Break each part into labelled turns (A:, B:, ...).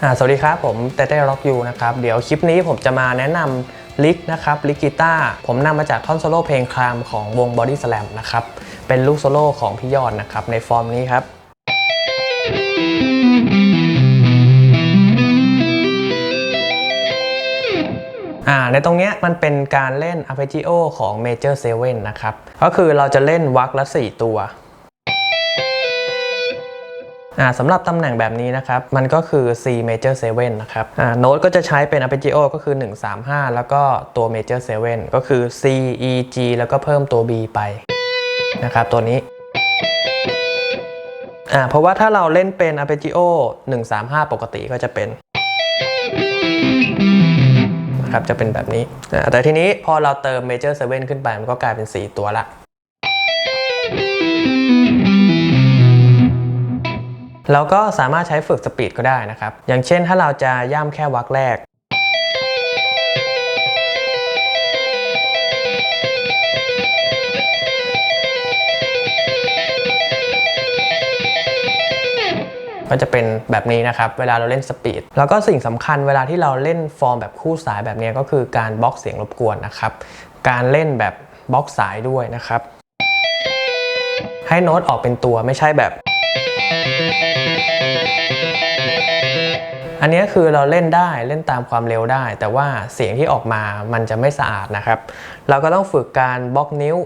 A: สวัสดีครับ ผมเต้เต้ร็อกยูนะครับ เดี๋ยวคลิปนี้ผมจะมาแนะนำลิกนะครับลิกกีตาร์ผมนำมาจากท่อนโซโล่เพลงคลามของวง Body Slam นะครับ เป็นลูกโซโล่ของพี่ยอดนะครับ ในฟอร์มนี้ครับอ่าในตรงเนี้ยมันเป็นการเล่น arpeggio ของ Major 7 นะครับ ก็คือเราจะเล่นวักละ 4 ตัว สำหรับตำแหน่งแบบนี้นะครับ มันก็คือ C major 7 นะครับโน้ตก็จะใช้เป็น arpeggio ก็คือ 1 3 5 แล้วก็ตัว major 7 ก็คือ C E G แล้วก็เพิ่มตัว B ไปนะครับตัวนี้อ่าเพราะว่าถ้าเราเล่นเป็น arpeggio 1 3 5 ปกติก็จะเป็นนะครับจะเป็นแบบนี้ แต่ทีนี้พอเราเติม major 7 ขึ้นไปมันก็กลายเป็น 4 ตัวละ เราก็สามารถใช้ฝึกสปีดก็ได้นะครับ อย่างเช่นถ้าเราจะย่ำแค่วักแรก ก็จะเป็นแบบนี้นะครับ เวลาเราเล่นสปีด แล้วก็สิ่งสำคัญเวลาที่เราเล่นฟอร์มแบบคู่สายแบบนี้ก็คือการบล็อกเสียงรบกวนนะครับ การเล่นแบบบล็อกสายด้วยนะครับ ให้โน้ตออกเป็นตัวไม่ใช่แบบ อันนี้คือเราเล่นได้เล่นตามความเร็วได้ แต่ว่าเสียงที่ออกมามันจะไม่สะอาดนะครับ เราก็ต้องฝึกการบล็อกนิ้ว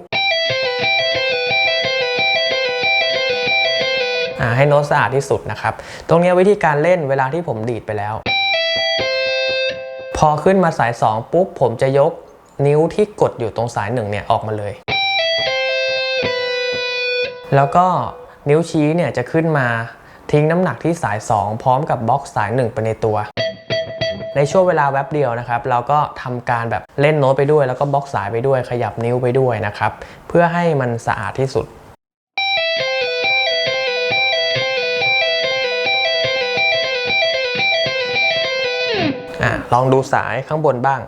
A: ให้โน้ตสะอาดที่สุดนะครับ ตรงนี้วิธีการเล่นเวลาที่ผมดีดไปแล้ว พอขึ้นมาสาย 2 ปุ๊บ ผมจะยกนิ้วที่กดอยู่ตรงสาย1เนี่ยออกมาเลย แล้วก็นิ้วชี้เนี่ยจะขึ้นมา ทิ้งน้ำหนักที่สาย 2 พร้อมกับบล็อกสาย 1 ไปในตัว ในช่วงเวลาแวบเดียวนะครับ เราก็ทำการแบบเล่นโน้ตไปด้วย แล้วก็บล็อกสายไปด้วย ขยับนิ้วไปด้วยนะครับ เพื่อให้มันสะอาดที่สุดอะลองดูสายข้างบนบ้าง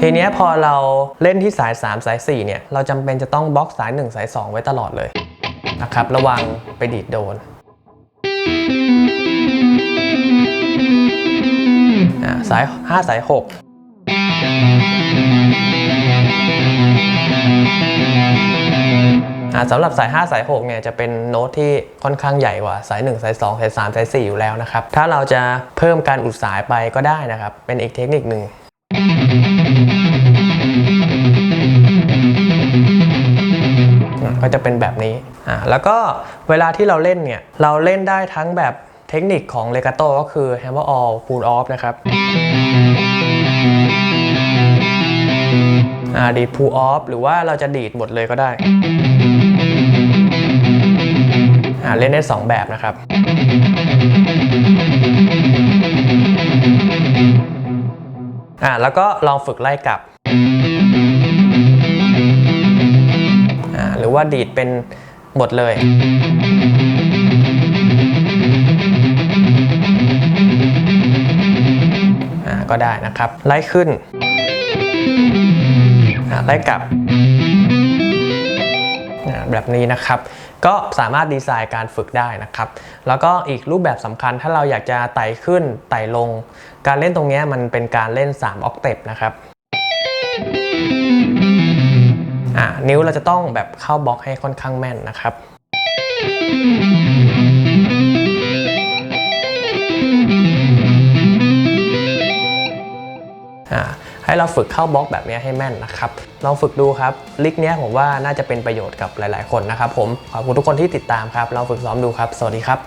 A: ทีนี้พอเราเล่นที่สาย 3 สาย 4 เนี่ย เราจำเป็นจะต้องบล็อกสาย 1 สาย 2 ไว้ตลอดเลยนะครับ ระวังไปดีดโดนอะสาย 5 สาย6อะสำหรับสาย 5 สาย 6 เนี่ยจะเป็นโน้ตที่ค่อนข้างใหญ่กว่าสาย 1 สาย 2 สาย 3 สาย 4 อยู่แล้วนะครับ ถ้าเราจะเพิ่มการอุดสายไปก็ได้นะครับ เป็นอีกเทคนิคหนึ่ง ก็จะเป็นแบบนี้อ่าแล้วก็เวลาที่เราเล่นเนี่ย เราเล่นได้ทั้งแบบเทคนิคของเลกาโตก็คือ hammer all pull off นะครับอ่าดีด pull off หรือว่าเราจะดีดหมดเลยก็ได้อ่าเล่นได้ 2 แบบนะครับอ่าแล้วก็ลองฝึกไล่กลับ ว่าดีดเป็นหมดเลยก็ได้นะครับ ไล่ขึ้น ไล่กลับ แบบนี้นะครับ ก็สามารถดีไซน์การฝึกได้นะครับ แล้วก็อีกรูปแบบสำคัญถ้าเราอยากจะไต่ขึ้นไต่ลง การเล่นตรงเนี้ยมันเป็นการเล่น 3 ออกเตปนะครับ อ่านิ้วเราจะต้องแบบเข้าบล็อกให้ค่อนข้างแม่นนะครับให้เราฝึกเข้าบล็อกแบบนี้ให้แม่นนะครับ ลองฝึกดูครับ ลิกเนี้ยผมว่าน่าจะเป็นประโยชน์กับหลาย ๆ คนนะครับผม ขอบคุณทุกคนที่ติดตามครับ ลองฝึกซ้อมดูครับ สวัสดีครับ